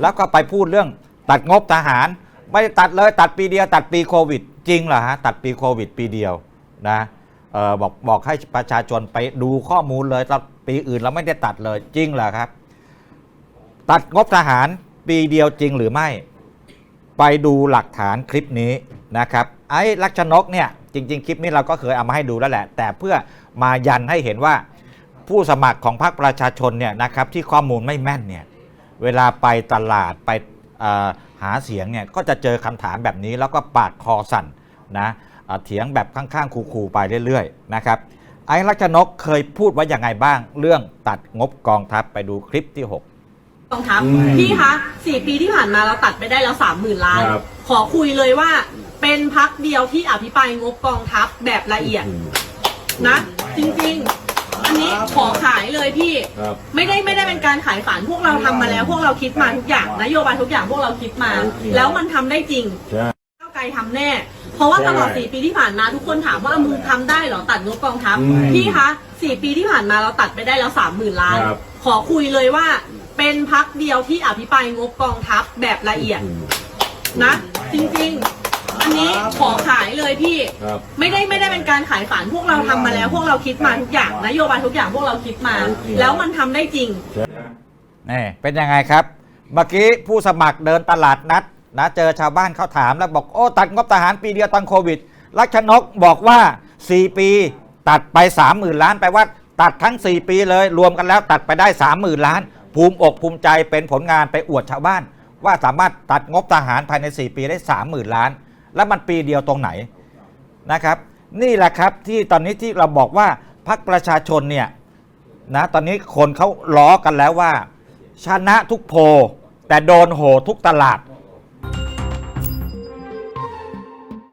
แล้วก็ไปพูดเรื่องตัดงบทหาร ไม่ได้ตัดเลยตัดปีเดียวตัดปีโควิด จริงเหรอฮะตัดปีโควิด ปีเดียวนะเออบอกบอกให้ประชาชนไปดูข้อมูลเลยตัดปีอื่นเราไม่ได้ตัดเลยจริงเหรอครับ ตัดงบทหารปีเดียวจริงหรือไม่ ไปดูหลักฐานคลิปนี้นะครับไอ้ลักษณกเนี่ยจริง ๆ คลิปนี้เราก็เคยเอามาให้ดูแล้วแหละ แต่เพื่อมายันให้เห็นว่าผู้สมัครของพรรคประชาชนเนี่ยนะครับที่ข้อมูลไม่แม่นเนี่ย เวลาไปตลาดไปเอ่อหาเสียงเนี่ยก็จะเจอคำถามแบบนี้แล้วก็ปาดคอสั่นนะเอ่อเถียงแบบข้างๆคูๆไปเรื่อยๆนะครับไอ้ลักษณกเคยพูดไว้อย่างไงบ้าง เรื่องตัดงบกองทัพไปดูคลิปที่ 6กองทัพอืมพี่คะสี่ปีที่ผ่านมาเราตัดไปได้แล้วสามหมื่นล้านครับขอคุยเลยว่า เป็นพักเดียวที่อภิปรายงบกองทัพแบบละเอียด นะ จริงๆอั นนี้ขอขายเลยพี่ ครับไม่ได้ไม่ได้เป็นการขายฝันพวกเราทำมาแล้ว พวกเราคิดมาทุกอย่างนโยบายทุกอย่างพวกเราคิดมา แล้วมันทำได้จริง ใช่ ก้าวไกลทำแน่ เพราะว่าใช่ตลอดสี่ปีที่ผ่านมาทุกคนถามว่ามึงทำได้เหรอตัดงบกองทัพ อืมพี่คะสี่ปีที่ผ่านมาเราตัดไปได้แล้วสามหมื่นล้าน ครับ ขอคุยเลยว่า เป็นพักเดียวที่อภิปรายงบกองทัพแบบละเอียดนะ จริงๆ อันนี้ขอขายเลยพี่ ครับ ไม่ได้ไม่ได้เป็นการขายฝันพวกเราทำมาแล้ว พวกเราคิดมาทุกอย่างนโยบายทุกอย่างพวกเราคิดมา แล้วมันทำได้จริง นี่เป็นยังไงครับ เมื่อกี้ผู้สมัครเดินตลาดนัดนะเจอชาวบ้านเขาถามแล้วบอกโอ้ตัดงบทหารปีเดียวตังโควิดลักษณกบอกว่า 4 ปีตัดไป 30,000 ล้านแปลว่าตัดทั้ง 4 ปีเลย รวมกันแล้วตัดไปได้ 30,000 ล้าน ภูมิอกภูมิใจเป็นผลงานไปอวดชาวบ้าน ว่าสามารถตัดงบทหารภายใน 4 ปีได้ 30,000 ล้าน แล้วมันปีเดียวตรงไหนนะครับ นี่แหละครับที่ตอนนี้ที่เราบอกว่าพรรคประชาชนเนี่ยนะตอนนี้คนเขาล้อกันแล้วว่า ชนะทุกโพแต่โดนโหทุกตลาด